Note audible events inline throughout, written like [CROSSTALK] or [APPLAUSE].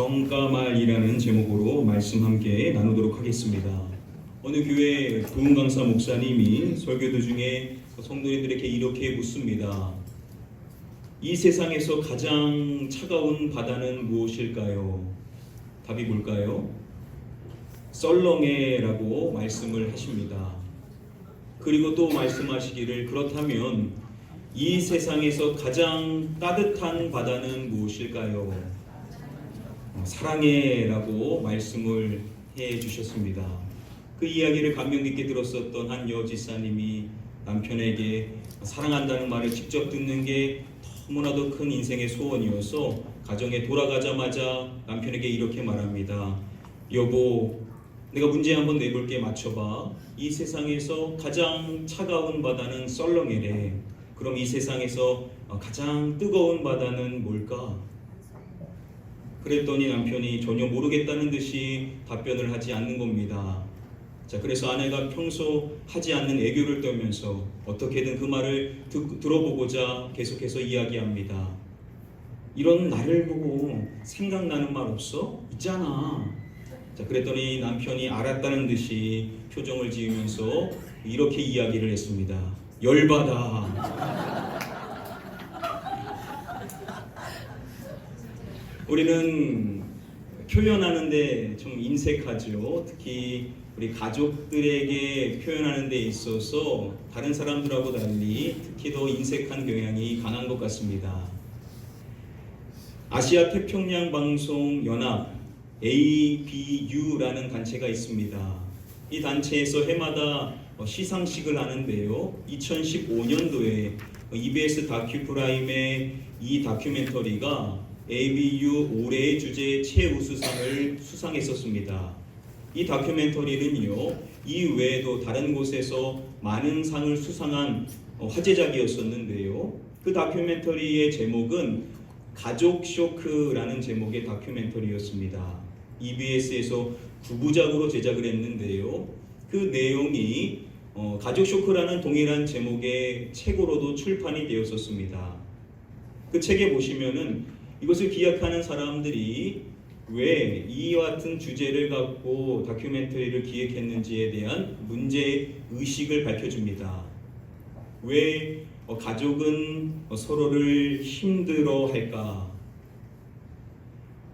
정가말이라는 제목으로 말씀 함께 나누도록 하겠습니다. 어느 교회 도훈 강사 목사님이 설교 도중에 성도님들에게 이렇게 묻습니다. 이 세상에서 가장 차가운 바다는 무엇일까요? 답이 뭘까요? 썰렁해라고 말씀을 하십니다. 그리고 또 말씀하시기를 그렇다면 이 세상에서 가장 따뜻한 바다는 무엇일까요? 어, 사랑해라고 말씀을 해 주셨습니다. 그 이야기를 감명 깊게 들었었던 한 여지사님이 남편에게 사랑한다는 말을 직접 듣는 게 너무나도 큰 인생의 소원이어서 가정에 돌아가자마자 남편에게 이렇게 말합니다. 여보, 내가 문제 한번 내볼게 맞춰봐. 이 세상에서 가장 차가운 바다는 썰렁해래. 그럼 이 세상에서 가장 뜨거운 바다는 뭘까? 그랬더니 남편이 전혀 모르겠다는 듯이 답변을 하지 않는 겁니다. 자, 그래서 아내가 평소 하지 않는 애교를 떨면서 어떻게든 그 말을 듣, 들어보고자 계속해서 이야기합니다. 이런 나를 보고 생각나는 말 없어? 있잖아. 자, 그랬더니 남편이 알았다는 듯이 표정을 지으면서 이렇게 이야기를 했습니다. 열받아. 우리는 표현하는데 좀 인색하죠. 특히 우리 가족들에게 표현하는 데 있어서 다른 사람들하고 달리 특히 더 인색한 경향이 강한 것 같습니다. 아시아 태평양 방송 연합 ABU라는 단체가 있습니다. 이 단체에서 해마다 시상식을 하는데요. 2015년도에 EBS 다큐 프라임의 이 다큐멘터리가 ABU 올해의 주제 최우수상을 수상했었습니다. 이 다큐멘터리는요, 이 외에도 다른 곳에서 많은 상을 수상한 화제작이었었는데요. 그 다큐멘터리의 제목은 가족 쇼크라는 제목의 다큐멘터리였습니다. EBS에서 구부작으로 제작을 했는데요. 그 내용이 어, 가족 쇼크라는 동일한 제목의 책으로도 출판이 되었었습니다. 그 책에 보시면은 이것을 기약하는 사람들이 왜 이와 같은 주제를 갖고 다큐멘터리를 기획했는지에 대한 문제 의식을 밝혀줍니다. 왜 어, 가족은 어, 서로를 힘들어 할까?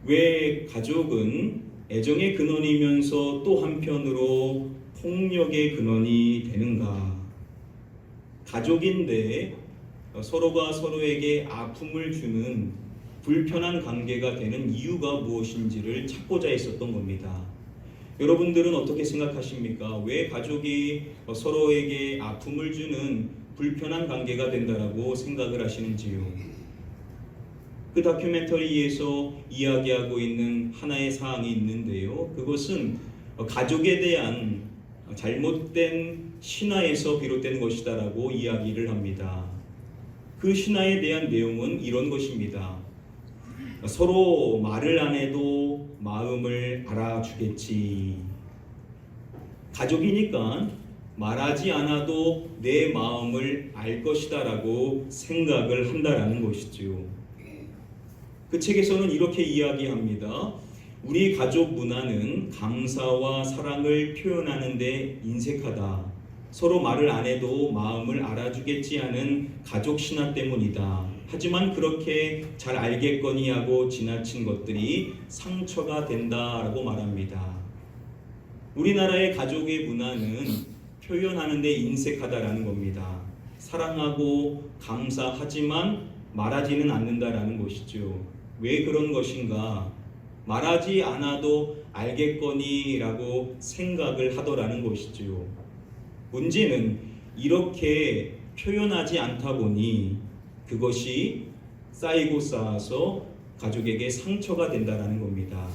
왜 가족은 애정의 근원이면서 또 한편으로 폭력의 근원이 되는가? 가족인데 어, 서로가 서로에게 아픔을 주는 불편한 관계가 되는 이유가 무엇인지를 찾고자 했었던 겁니다. 여러분들은 어떻게 생각하십니까? 왜 가족이 서로에게 아픔을 주는 불편한 관계가 된다라고 생각을 하시는지요? 그 다큐멘터리에서 이야기하고 있는 하나의 사항이 있는데요. 그것은 가족에 대한 잘못된 신화에서 비롯된 것이다라고 이야기를 합니다. 그 신화에 대한 내용은 이런 것입니다. 서로 말을 안 해도 마음을 알아주겠지. 가족이니까 말하지 않아도 내 마음을 알 것이다라고 생각을 한다라는 것이죠. 그 책에서는 이렇게 이야기합니다. 우리 가족 문화는 감사와 사랑을 표현하는데 인색하다. 서로 말을 안 해도 마음을 알아주겠지 하는 가족 신화 때문이다. 하지만 그렇게 잘 알겠거니 하고 지나친 것들이 상처가 된다라고 말합니다. 우리나라의 가족의 문화는 표현하는 데 인색하다라는 겁니다. 사랑하고 감사하지만 말하지는 않는다라는 것이죠. 왜 그런 것인가? 말하지 않아도 알겠거니라고 생각을 하더라는 것이죠. 문제는 이렇게 표현하지 않다 보니 그것이 쌓이고 쌓아서 가족에게 상처가 된다라는 겁니다.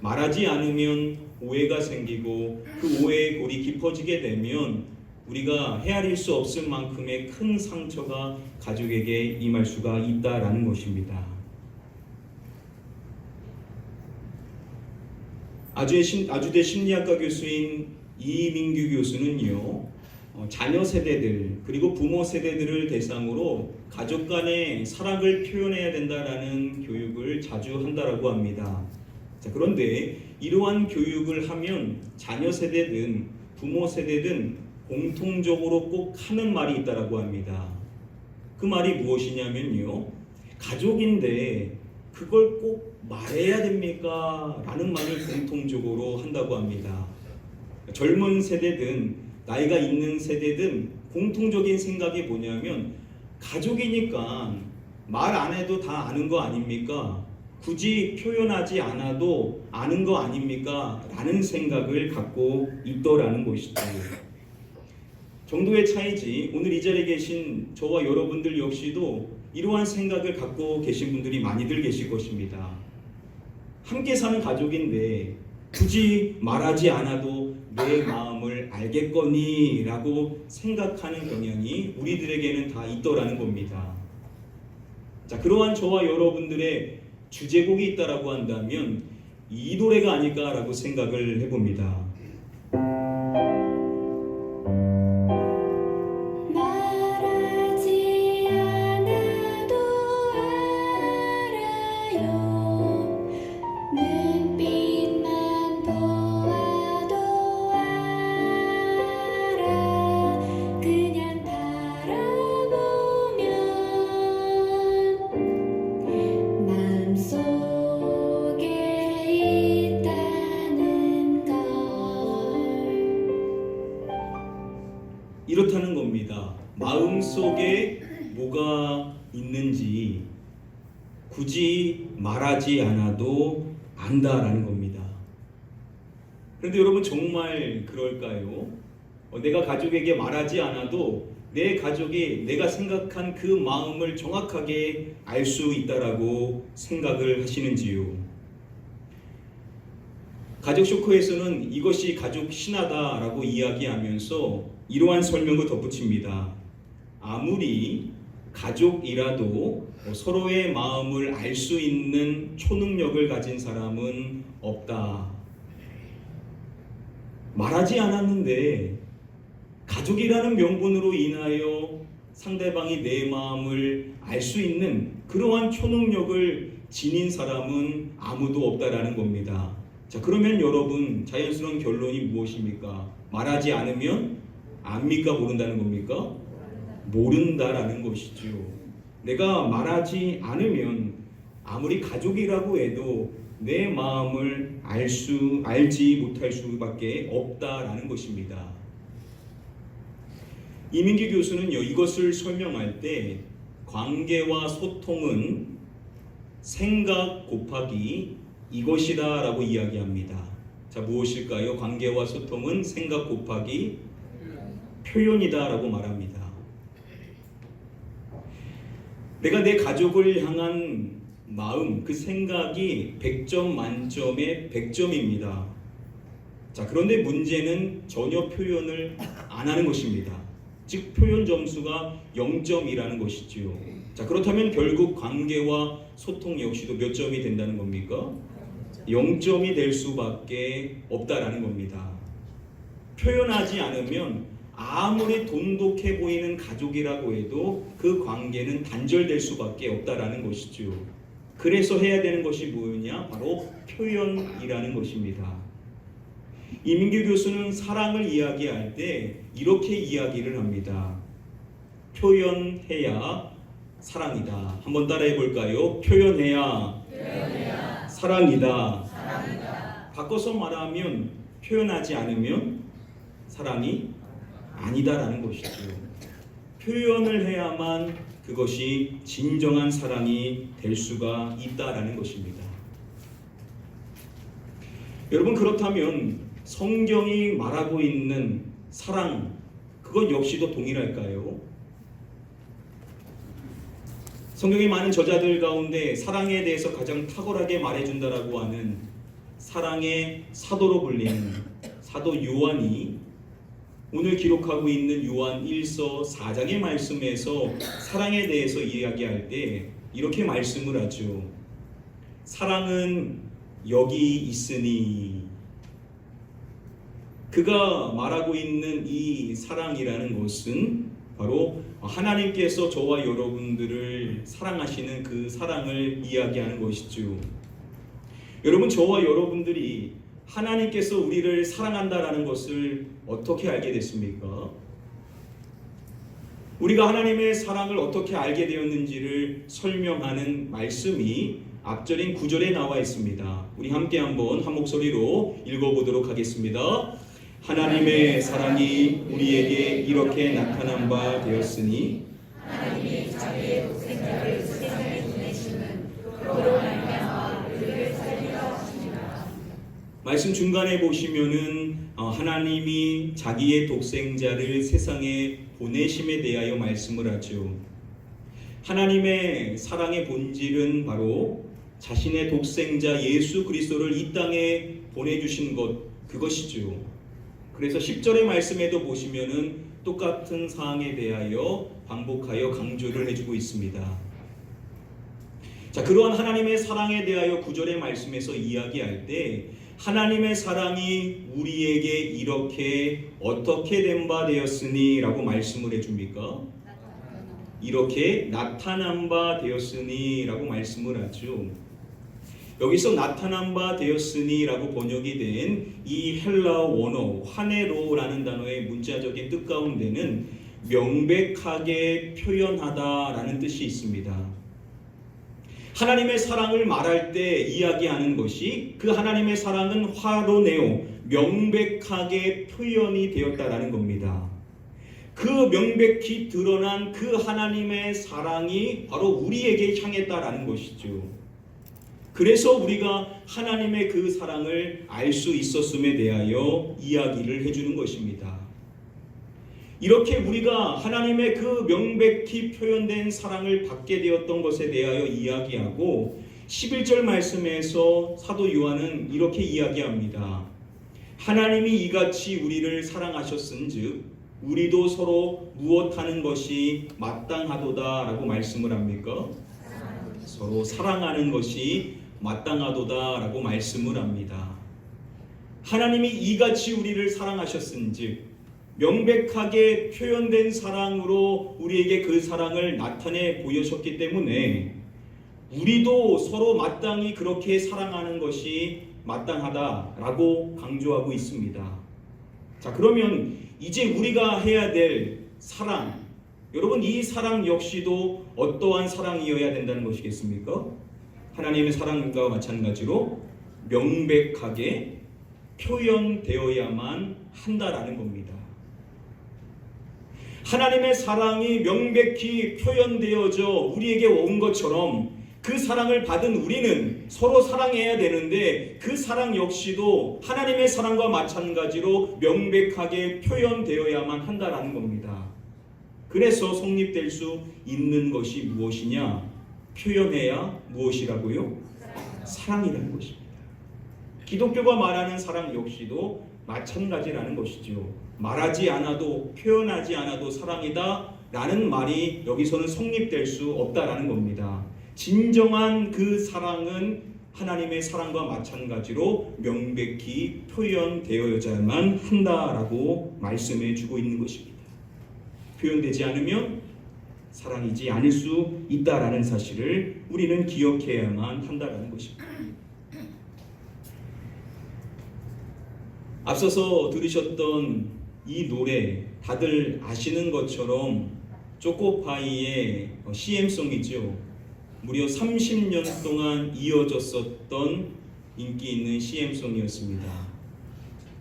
말하지 않으면 오해가 생기고 그 오해의 골이 깊어지게 되면 우리가 헤아릴 수 없을 만큼의 큰 상처가 가족에게 임할 수가 있다라는 것입니다. 아주대 심리학과 교수인 이민규 교수는요, 어, 자녀 세대들 그리고 부모 세대들을 대상으로 가족 간의 사랑을 표현해야 된다라는 교육을 자주 한다라고 합니다. 자, 그런데 이러한 교육을 하면 자녀 세대든 부모 세대든 공통적으로 꼭 하는 말이 있다라고 합니다. 그 말이 무엇이냐면요. 가족인데 그걸 꼭 말해야 됩니까? 라는 말을 공통적으로 한다고 합니다. 젊은 세대든 나이가 있는 세대든 공통적인 생각이 뭐냐면 가족이니까 말 안 해도 다 아는 거 아닙니까? 굳이 표현하지 않아도 아는 거 아닙니까? 라는 생각을 갖고 있더라는 것이죠. 정도의 차이지 오늘 이 자리에 계신 저와 여러분들 역시도 이러한 생각을 갖고 계신 분들이 많이들 계실 것입니다. 함께 사는 가족인데 굳이 말하지 않아도 내 마음을 알겠거니 라고 생각하는 경향이 우리들에게는 다 있더라는 겁니다. 자, 그러한 저와 여러분들의 주제곡이 있다라고 한다면 이 노래가 아닐까라고 생각을 해봅니다. 굳이 말하지 않아도 안다라는 겁니다. 그런데 여러분 정말 그럴까요? 어, 내가 가족에게 말하지 않아도 내 가족이 내가 생각한 그 마음을 정확하게 알 수 있다라고 생각을 하시는지요? 가족 쇼크에서는 이것이 가족 신화다라고 이야기하면서 이러한 설명을 덧붙입니다. 아무리 가족이라도 서로의 마음을 알 수 있는 초능력을 가진 사람은 없다. 말하지 않았는데 가족이라는 명분으로 인하여 상대방이 내 마음을 알 수 있는 그러한 초능력을 지닌 사람은 아무도 없다라는 겁니다. 자, 그러면 여러분 자연스러운 결론이 무엇입니까? 말하지 않으면 압니까 모른다는 겁니까? 모른다라는 것이죠. 내가 말하지 않으면 아무리 가족이라고 해도 내 마음을 알 수 알지 못할 수밖에 없다라는 것입니다. 이민기 교수는요 이것을 설명할 때 관계와 소통은 생각 곱하기 이것이다 라고 이야기합니다. 자 무엇일까요? 관계와 소통은 생각 곱하기 표현이다 라고 말합니다. 내가 내 가족을 향한 마음, 그 생각이 100점 만점에 100점입니다. 자, 그런데 문제는 전혀 표현을 안 하는 것입니다. 즉, 표현 점수가 0점이라는 것이지요. 자, 그렇다면 결국 관계와 소통 역시도 몇 점이 된다는 겁니까? 0점이 될 수밖에 없다라는 겁니다. 표현하지 않으면 아무리 돈독해 보이는 가족이라고 해도 그 관계는 단절될 수밖에 없다라는 것이죠. 그래서 해야 되는 것이 뭐냐? 바로 표현이라는 것입니다. 이민규 교수는 사랑을 이야기할 때 이렇게 이야기를 합니다. 표현해야 사랑이다. 한번 따라해 볼까요? 표현해야, 사랑이다. 바꿔서 말하면 표현하지 않으면 사랑이 아니다라는 것이죠. 표현을 해야만 그것이 진정한 사랑이 될 수가 있다라는 것입니다. 여러분 그렇다면 성경이 말하고 있는 사랑 그것 역시도 동일할까요? 성경의 많은 저자들 가운데 사랑에 대해서 가장 탁월하게 말해준다라고 하는 사랑의 사도로 불리는 사도 요한이 오늘 기록하고 있는 요한 1서 4장의 말씀에서 사랑에 대해서 이야기할 때 이렇게 말씀을 하죠. 사랑은 여기 있으니 그가 말하고 있는 이 사랑이라는 것은 바로 하나님께서 저와 여러분들을 사랑하시는 그 사랑을 이야기하는 것이죠. 여러분 저와 여러분들이 하나님께서 우리를 사랑한다라는 것을 어떻게 알게 됐습니까? 우리가 하나님의 사랑을 어떻게 알게 되었는지를 설명하는 말씀이 앞절인 구절에 나와 있습니다. 우리 함께 한번 한 목소리로 읽어보도록 하겠습니다. 하나님의 사랑이 우리에게 이렇게 나타난 바 되었으니 말씀 중간에 보시면은 어, 하나님이 자기의 독생자를 세상에 보내심에 대하여 말씀을 하죠. 하나님의 사랑의 본질은 바로 자신의 독생자 예수 그리스도를 이 땅에 보내주신 것 그것이죠. 그래서 10절의 말씀에도 보시면은 똑같은 사항에 대하여 반복하여 강조를 해주고 있습니다. 자, 그러한 하나님의 사랑에 대하여 구절의 말씀에서 이야기할 때 하나님의 사랑이 우리에게 이렇게 어떻게 된 바 되었으니 라고 말씀을 해줍니까? 이렇게 나타난 바 되었으니 라고 말씀을 하죠. 여기서 나타난 바 되었으니 라고 번역이 된 이 헬라 원어 화네로라는 단어의 문자적인 뜻 가운데는 명백하게 표현하다 라는 뜻이 있습니다. 하나님의 사랑을 말할 때 이야기하는 것이 그 하나님의 사랑은 화로네오 명백하게 표현이 되었다라는 겁니다. 그 명백히 드러난 그 하나님의 사랑이 바로 우리에게 향했다라는 것이죠. 그래서 우리가 하나님의 그 사랑을 알 수 있었음에 대하여 이야기를 해주는 것입니다. 이렇게 우리가 하나님의 그 명백히 표현된 사랑을 받게 되었던 것에 대하여 이야기하고 11절 말씀에서 사도 요한은 이렇게 이야기합니다. 하나님이 이같이 우리를 사랑하셨은즉 우리도 서로 무엇하는 것이 마땅하도다라고 말씀을 합니까? 서로 사랑하는 것이 마땅하도다라고 말씀을 합니다. 하나님이 이같이 우리를 사랑하셨은즉 명백하게 표현된 사랑으로 우리에게 그 사랑을 나타내 보여줬기 때문에 우리도 서로 마땅히 그렇게 사랑하는 것이 마땅하다라고 강조하고 있습니다. 자, 그러면 이제 우리가 해야 될 사랑, 여러분 이 사랑 역시도 어떠한 사랑이어야 된다는 것이겠습니까? 하나님의 사랑과 마찬가지로 명백하게 표현되어야만 한다라는 겁니다. 하나님의 사랑이 명백히 표현되어져 우리에게 온 것처럼 그 사랑을 받은 우리는 서로 사랑해야 되는데 그 사랑 역시도 하나님의 사랑과 마찬가지로 명백하게 표현되어야만 한다라는 겁니다. 그래서 성립될 수 있는 것이 무엇이냐? 표현해야 무엇이라고요? 사랑이라는 것입니다. 기독교가 말하는 사랑 역시도 마찬가지라는 것이죠. 말하지 않아도 표현하지 않아도 사랑이다 라는 말이 여기서는 성립될 수 없다라는 겁니다. 진정한 그 사랑은 하나님의 사랑과 마찬가지로 명백히 표현되어야만 한다라고 말씀해 주고 있는 것입니다. 표현되지 않으면 사랑이지 않을 수 있다라는 사실을 우리는 기억해야만 한다라는 것입니다. 앞서서 들으셨던 이 노래 다들 아시는 것처럼 초코파이의 CM송이죠. 무려 30년 동안 이어졌었던 인기 있는 CM송이었습니다.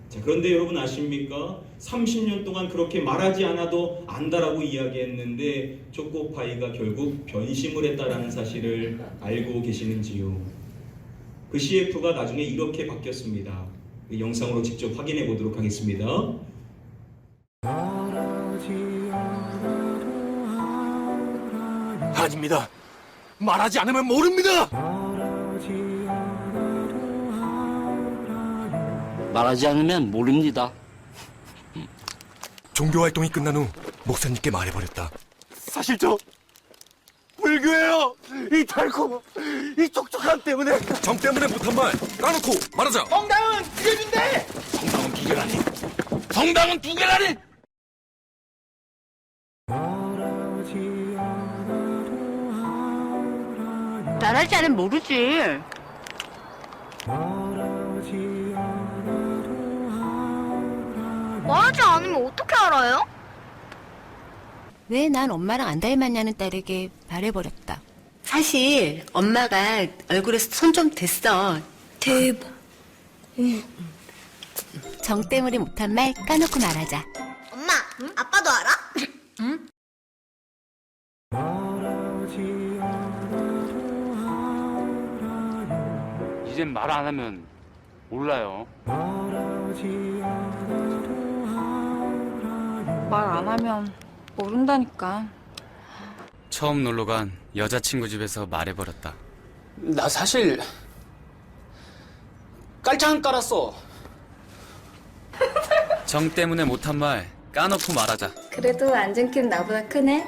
자, 그런데 여러분 아십니까? 30년 동안 그렇게 말하지 않아도 안다라고 이야기했는데 초코파이가 결국 변심을 했다라는 사실을 알고 계시는지요? 그 CF가 나중에 이렇게 바뀌었습니다. 그 영상으로 직접 확인해 보도록 하겠습니다. 아닙니다. 말하지 않으면 모릅니다. 말하지 않으면 모릅니다. 종교 활동이 끝난 후 목사님께 말해버렸다. 사실 저 불교예요. 이 달콤, 이 촉촉함 때문에. 정 때문에 못한 말 까놓고 말하자. 성당은 두 개인데. 성당은 두 개라니. 성당은 두 개라니. 말하지 않으면 모르지. 말하지 않으면 어떻게 알아요? 왜 난 엄마랑 안 닮았냐는 딸에게 말해버렸다. 사실 엄마가 얼굴에서 손 좀 댔어. 대박. 정 때문에 못한 말 까놓고 말하자. 엄마, 아빠도 알아? 이젠 말 안 하면 몰라요. 말 안 하면 모른다니까. 처음 놀러 간 여자친구 집에서 말해버렸다. 나 사실 깔짱 깔았어. 정 때문에 못한 말 까놓고 말하자. 그래도 앉은 키는 나보다 크네.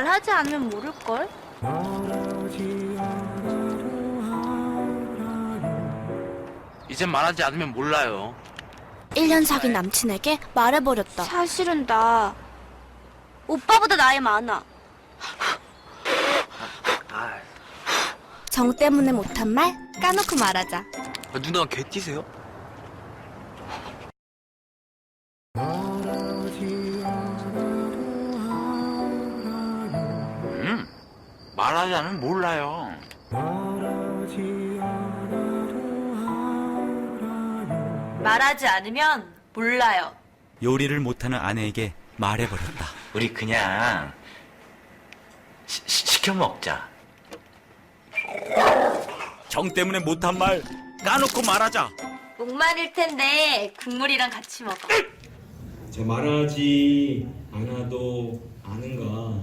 말하지 않으면 모를걸? 이젠 말하지 않으면 몰라요. 1년 사귄 남친에게 말해버렸다. 사실은 나 오빠보다 나이 많아. 정 때문에 못한 말 까놓고 말하자. 누나 개 뛰세요? 않으면 몰라요. 말하지 않으면 몰라요. 요리를 못하는 아내에게 말해버렸다. 우리 그냥 시, 시켜 먹자. 정 때문에 못한 말 까놓고 말하자. 목마를 텐데 국물이랑 같이 먹어. 자, 말하지 않아도 아는가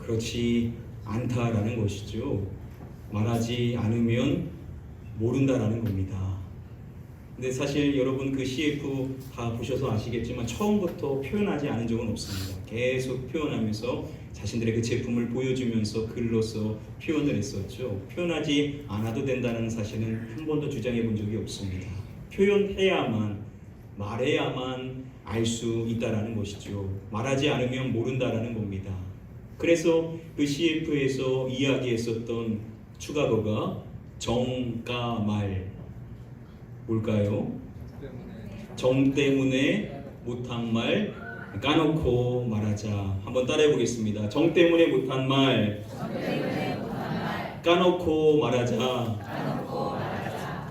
그렇지 않다라는 것이죠. 말하지 않으면 모른다라는 겁니다. 근데 사실 여러분 그 CF 다 보셔서 아시겠지만 처음부터 표현하지 않은 적은 없습니다. 계속 표현하면서 자신들의 그 제품을 보여주면서 글로서 표현을 했었죠. 표현하지 않아도 된다는 사실은 한 번도 주장해 본 적이 없습니다. 표현해야만 말해야만 알 수 있다라는 것이죠. 말하지 않으면 모른다라는 겁니다. 그래서 그 CF에서 이야기했었던 추가어가 정가말 뭘까요? 정 때문에 못한 말 까놓고 말하자. 한번 따라해 보겠습니다. 정 때문에 못한 말 까놓고 말하자.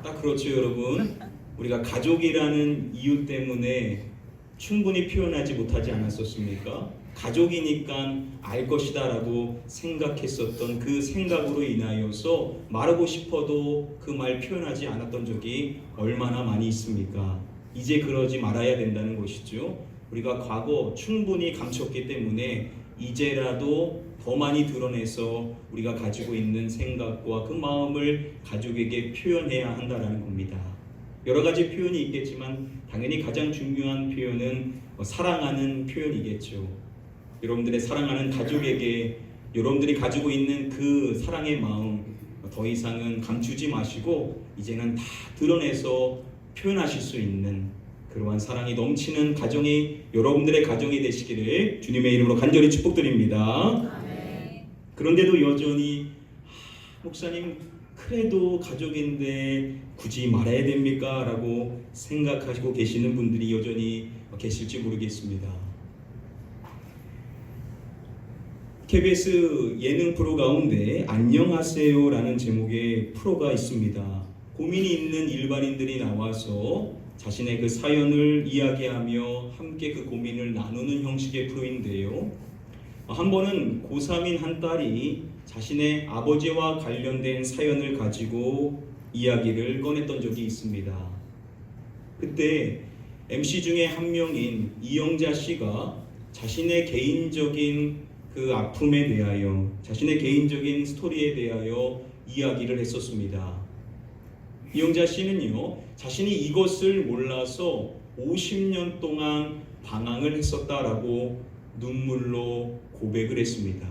딱 그렇죠, 여러분. 우리가 가족이라는 이유 때문에 충분히 표현하지 못하지 않았었습니까? 가족이니까 알 것이다라고 생각했었던 그 생각으로 인하여서 말하고 싶어도 그 말 표현하지 않았던 적이 얼마나 많이 있습니까? 이제 그러지 말아야 된다는 것이죠. 우리가 과거 충분히 감췄기 때문에 이제라도 더 많이 드러내서 우리가 가지고 있는 생각과 그 마음을 가족에게 표현해야 한다는 겁니다. 여러 가지 표현이 있겠지만 당연히 가장 중요한 표현은 어, 사랑하는 표현이겠죠. 여러분들의 사랑하는 가족에게 여러분들이 가지고 있는 그 사랑의 마음 더 이상은 감추지 마시고 이제는 다 드러내서 표현하실 수 있는 그러한 사랑이 넘치는 가정이 여러분들의 가정이 되시기를 주님의 이름으로 간절히 축복드립니다. 그런데도 여전히 아, 목사님 그래도 가족인데 굳이 말해야 됩니까? 라고 생각하시고 계시는 분들이 여전히 계실지 모르겠습니다. KBS 예능 프로 가운데 안녕하세요라는 제목의 프로가 있습니다. 고민이 있는 일반인들이 나와서 자신의 그 사연을 이야기하며 함께 그 고민을 나누는 형식의 프로인데요. 한 번은 고3인 한 딸이 자신의 아버지와 관련된 사연을 가지고 이야기를 꺼냈던 적이 있습니다. 그때 MC 중에 한 명인 이영자 씨가 자신의 개인적인 그 아픔에 대하여 자신의 개인적인 스토리에 대하여 이야기를 했었습니다. 이영자 씨는요, 자신이 이것을 몰라서 50년 동안 방황을 했었다라고 눈물로 고백을 했습니다.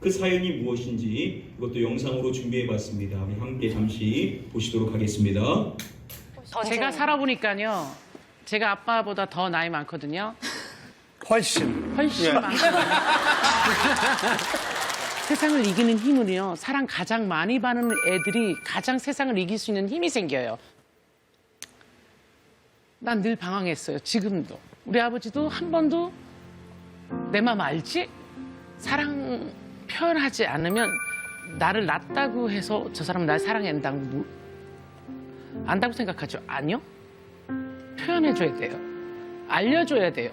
그 사연이 무엇인지 이것도 영상으로 준비해 봤습니다. 함께 잠시 보시도록 하겠습니다. 제가 살아보니까요. 제가 아빠보다 더 나이 많거든요. 훨씬 훨씬 많아. [LAUGHS] 세상을 이기는 힘은요, 사랑 가장 많이 받는 애들이 가장 세상을 이길 수 있는 힘이 생겨요. 난 늘 방황했어요, 지금도. 우리 아버지도 한 번도 내 마음 알지? 사랑 표현하지 않으면 나를 낳았다고 해서 저 사람은 날 사랑한다고 뭐- 안다고 생각하죠? 아니요. 표현해줘야 돼요. 알려줘야 돼요.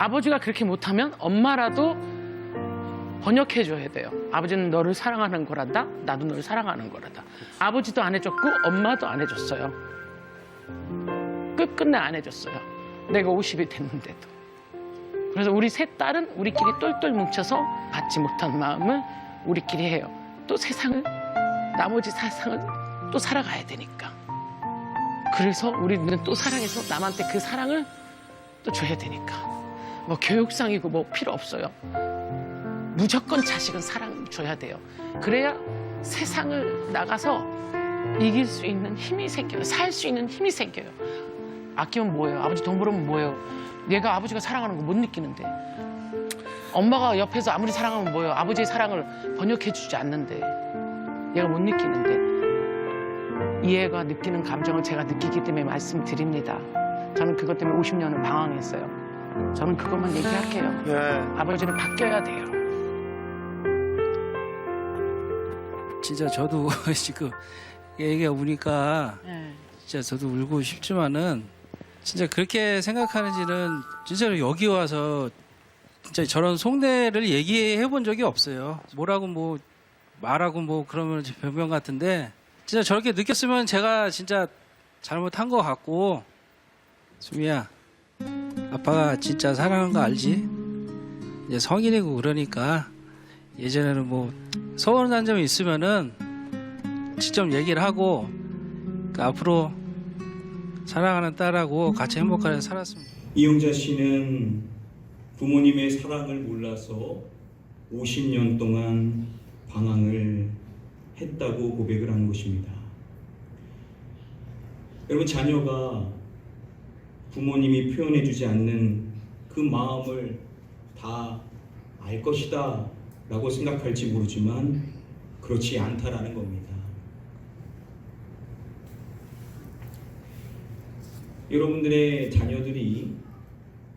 아버지가 그렇게 못하면 엄마라도 번역해줘야 돼요. 아버지는 너를 사랑하는 거란다. 나도 너를 사랑하는 거란다. 아버지도 안 해줬고 엄마도 안 해줬어요. 끝끝내 안 해줬어요. 내가 50이 됐는데도. 그래서 우리 세 딸은 우리끼리 똘똘 뭉쳐서 받지 못한 마음을 우리끼리 해요. 또 세상을 나머지 세상을 또 살아가야 되니까. 그래서 우리는 또 사랑해서 남한테 그 사랑을 또 줘야 되니까. 뭐 교육상이고 뭐 필요 없어요. 무조건 자식은 사랑 줘야 돼요. 그래야 세상을 나가서 이길 수 있는 힘이 생겨요. 살 수 있는 힘이 생겨요. 아끼면 뭐예요? 아버지 돈 벌으면 뭐예요? 얘가 아버지가 사랑하는 거 못 느끼는데. 엄마가 옆에서 아무리 사랑하면 뭐예요? 아버지의 사랑을 번역해 주지 않는데. 얘가 못 느끼는데. 이 애가 느끼는 감정을 제가 느끼기 때문에 말씀드립니다. 저는 그것 때문에 50년을 방황했어요. 저는 그것만 얘기할게요. 네. 아버지는 바뀌어야 돼요. 진짜 저도 [LAUGHS] 지금 얘기가 오니까 네. 진짜 저도 울고 싶지만은 진짜 그렇게 생각하는지는 진짜로 여기 와서 진짜 저런 속내를 얘기해 본 적이 없어요. 뭐라고 뭐 말하고 뭐 그러면 변명 같은데 진짜 저렇게 느꼈으면 제가 진짜 잘못한 것 같고 수미야 아빠가 진짜 사랑하는 거 알지? 이제 성인이고 그러니까 예전에는 뭐 서운한 점이 있으면은 직접 얘기를 하고 그 앞으로 사랑하는 딸하고 같이 행복하게 살았습니다. 이용자 씨는 부모님의 사랑을 몰라서 50년 동안 방황을 했다고 고백을 한 것입니다. 여러분 자녀가 부모님이 표현해 주지 않는 그 마음을 다 알 것이다 라고 생각할지 모르지만 그렇지 않다라는 겁니다. 여러분들의 자녀들이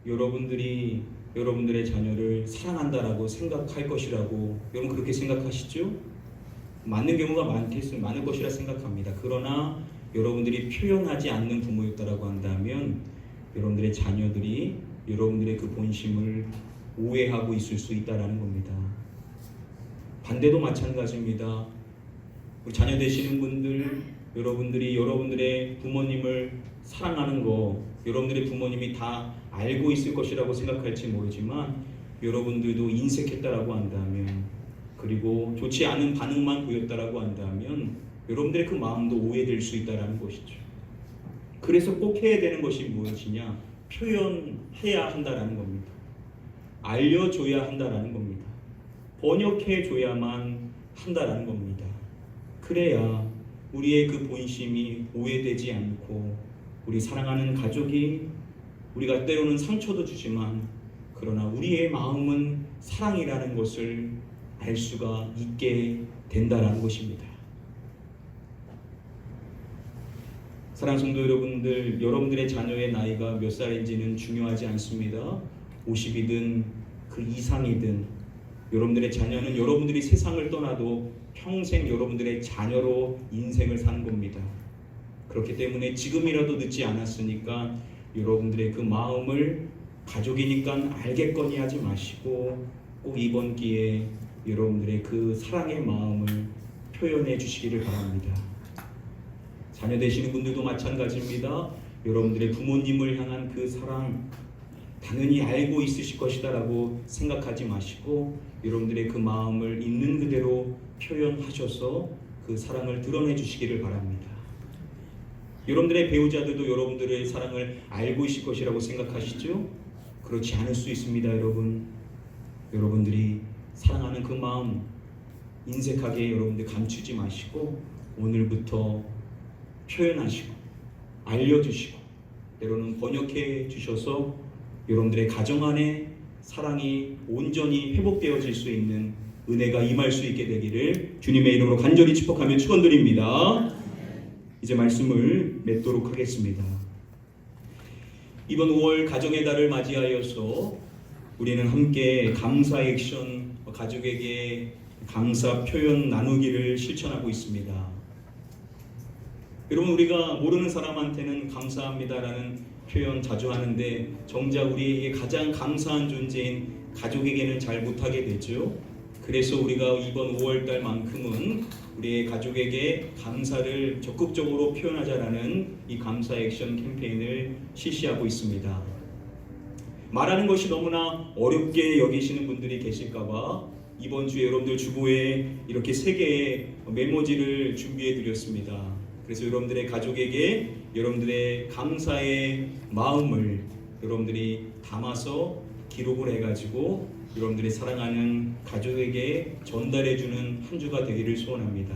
여러분들이 여러분들의 자녀를 사랑한다라고 생각할 것이라고 여러분 그렇게 생각하시죠? 맞는 경우가 많겠, 많을 것이라 생각합니다. 그러나 여러분들이 표현하지 않는 부모였다라고 한다면 여러분들의 자녀들이 여러분들의 그 본심을 오해하고 있을 수 있다라는 겁니다. 반대도 마찬가지입니다. 자녀 되시는 분들, 여러분들이 여러분들의 부모님을 사랑하는 거, 여러분들의 부모님이 다 알고 있을 것이라고 생각할지 모르지만 여러분들도 인색했다라고 한다면 그리고 좋지 않은 반응만 보였다라고 한다면 여러분들의 그 마음도 오해될 수 있다라는 것이죠. 그래서 꼭 해야 되는 것이 무엇이냐? 표현해야 한다라는 겁니다. 알려줘야 한다라는 겁니다. 번역해줘야만 한다라는 겁니다. 그래야 우리의 그 본심이 오해되지 않고 우리 사랑하는 가족이 우리가 때로는 상처도 주지만 그러나 우리의 마음은 사랑이라는 것을 알 수가 있게 된다라는 것입니다. 사랑 성도 여러분들, 여러분들의 자녀의 나이가 몇 살인지는 중요하지 않습니다. 50이든 그 이상이든 여러분들의 자녀는 여러분들이 세상을 떠나도 평생 여러분들의 자녀로 인생을 사는 겁니다. 그렇기 때문에 지금이라도 늦지 않았으니까 여러분들의 그 마음을 가족이니까 알겠거니 하지 마시고 꼭 이번 기회에 여러분들의 그 사랑의 마음을 표현해 주시기를 바랍니다. 자녀 되시는 분들도 마찬가지입니다. 여러분들의 부모님을 향한 그 사랑 당연히 알고 있으실 것이다라고 생각하지 마시고 여러분들의 그 마음을 있는 그대로 표현하셔서 그 사랑을 드러내 주시기를 바랍니다. 여러분들의 배우자들도 여러분들의 사랑을 알고 있을 것이라고 생각하시죠? 그렇지 않을 수 있습니다, 여러분. 여러분들이 사랑하는 그 마음 인색하게 여러분들 감추지 마시고 오늘부터 표현하시고 알려주시고 때로는 번역해 주셔서 여러분들의 가정 안에 사랑이 온전히 회복되어질 수 있는 은혜가 임할 수 있게 되기를 주님의 이름으로 간절히 축복하며 축원드립니다. 이제 말씀을 맺도록 하겠습니다. 이번 5월 가정의 달을 맞이하여서 우리는 함께 감사 액션 가족에게 감사 표현 나누기를 실천하고 있습니다. 여러분 우리가 모르는 사람한테는 감사합니다라는 표현 자주 하는데 정작 우리에게 가장 감사한 존재인 가족에게는 잘 못하게 되죠. 그래서 우리가 이번 5월 달만큼은 우리의 가족에게 감사를 적극적으로 표현하자라는 이 감사 액션 캠페인을 실시하고 있습니다. 말하는 것이 너무나 어렵게 여기시는 분들이 계실까봐 이번 주에 여러분들 주보에 이렇게 세 개의 메모지를 준비해 드렸습니다. 그래서 여러분들의 가족에게 여러분들의 감사의 마음을 여러분들이 담아서 기록을 해가지고 여러분들이 사랑하는 가족에게 전달해주는 한 주가 되기를 소원합니다.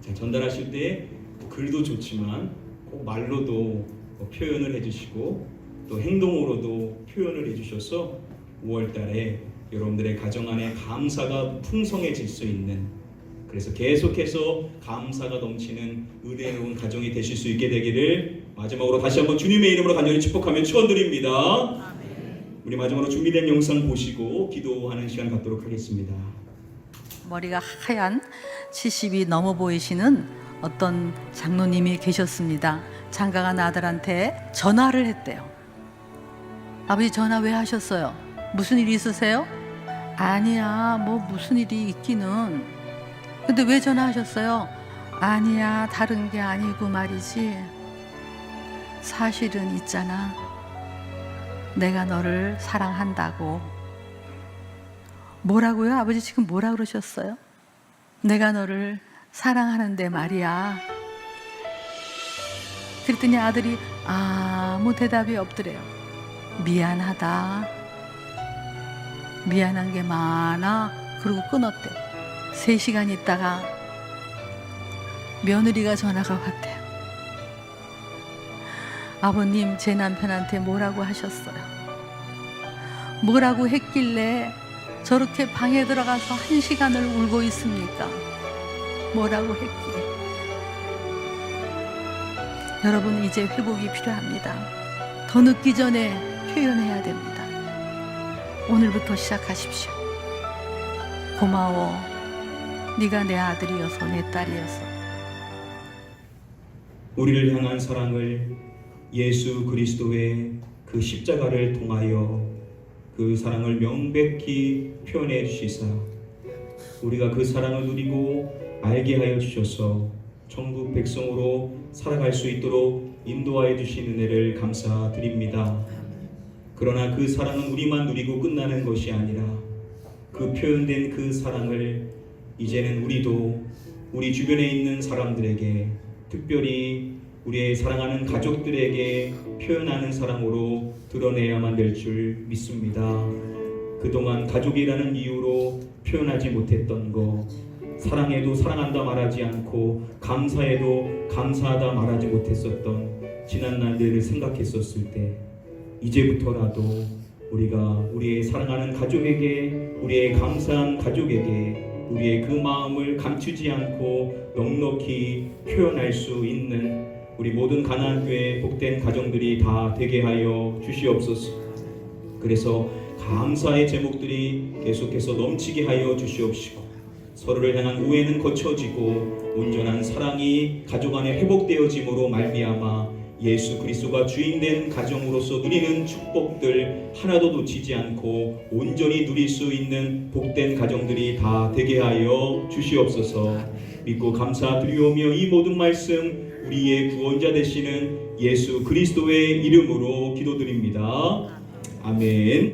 자, 전달하실 때 글도 좋지만 꼭 말로도 표현을 해주시고 또 행동으로도 표현을 해주셔서 5월달에 여러분들의 가정 안에 감사가 풍성해질 수 있는 그래서 계속해서 감사가 넘치는 의뢰로운 가정이 되실 수 있게 되기를 마지막으로 다시 한번 주님의 이름으로 간절히 축복하며 축원드립니다. 우리 마지막으로 준비된 영상 보시고 기도하는 시간 갖도록 하겠습니다. 머리가 하얀 70이 넘어 보이시는 어떤 장로님이 계셨습니다. 장가간 아들한테 전화를 했대요. 아버지 전화 왜 하셨어요? 무슨 일 있으세요? 아니야, 뭐 무슨 일이 있기는. 근데 왜 전화하셨어요? 아니야, 다른 게 아니고 말이지. 사실은 있잖아. 내가 너를 사랑한다고. 뭐라고요? 아버지 지금 뭐라 그러셨어요? 내가 너를 사랑하는데 말이야. 그랬더니 아들이 아무 대답이 없더래요. 미안하다. 미안한 게 많아. 그러고 끊었대. 세 시간 있다가 며느리가 전화가 왔대요. 아버님, 제 남편한테 뭐라고 하셨어요? 뭐라고 했길래 저렇게 방에 들어가서 한 시간을 울고 있습니까? 뭐라고 했기에? 여러분, 이제 회복이 필요합니다. 더 늦기 전에 표현해야 됩니다. 오늘부터 시작하십시오. 고마워. 네가 내 아들이어서 내 딸이어서. 우리를 향한 사랑을 예수 그리스도의 그 십자가를 통하여 그 사랑을 명백히 표현해 주시사 우리가 그 사랑을 누리고 알게 하여 주셔서 천국 백성으로 살아갈 수 있도록 인도하여 주신 은혜를 감사드립니다. 그러나 그 사랑은 우리만 누리고 끝나는 것이 아니라 그 표현된 그 사랑을 이제는 우리도 우리 주변에 있는 사람들에게 특별히 우리의 사랑하는 가족들에게 표현하는 사랑으로 드러내야만 될 줄 믿습니다. 그동안 가족이라는 이유로 표현하지 못했던 거, 사랑해도 사랑한다 말하지 않고 감사해도 감사하다 말하지 못했었던 지난 날들을 생각했었을 때 이제부터라도 우리가 우리의 사랑하는 가족에게 우리의 감사한 가족에게 우리의 그 마음을 감추지 않고 넉넉히 표현할 수 있는 우리 모든 가나안 교회 복된 가정들이 다 되게 하여 주시옵소서. 그래서 감사의 제목들이 계속해서 넘치게 하여 주시옵시고 서로를 향한 우애는 거쳐지고 온전한 사랑이 가족 안에 회복되어짐으로 말미암아 예수 그리스도가 주인 된 가정으로서 누리는 축복들 하나도 놓치지 않고 온전히 누릴 수 있는 복된 가정들이 다 되게 하여 주시옵소서. 믿고 감사드리오며 이 모든 말씀 우리의 구원자 되시는 예수 그리스도의 이름으로 기도드립니다. 아멘.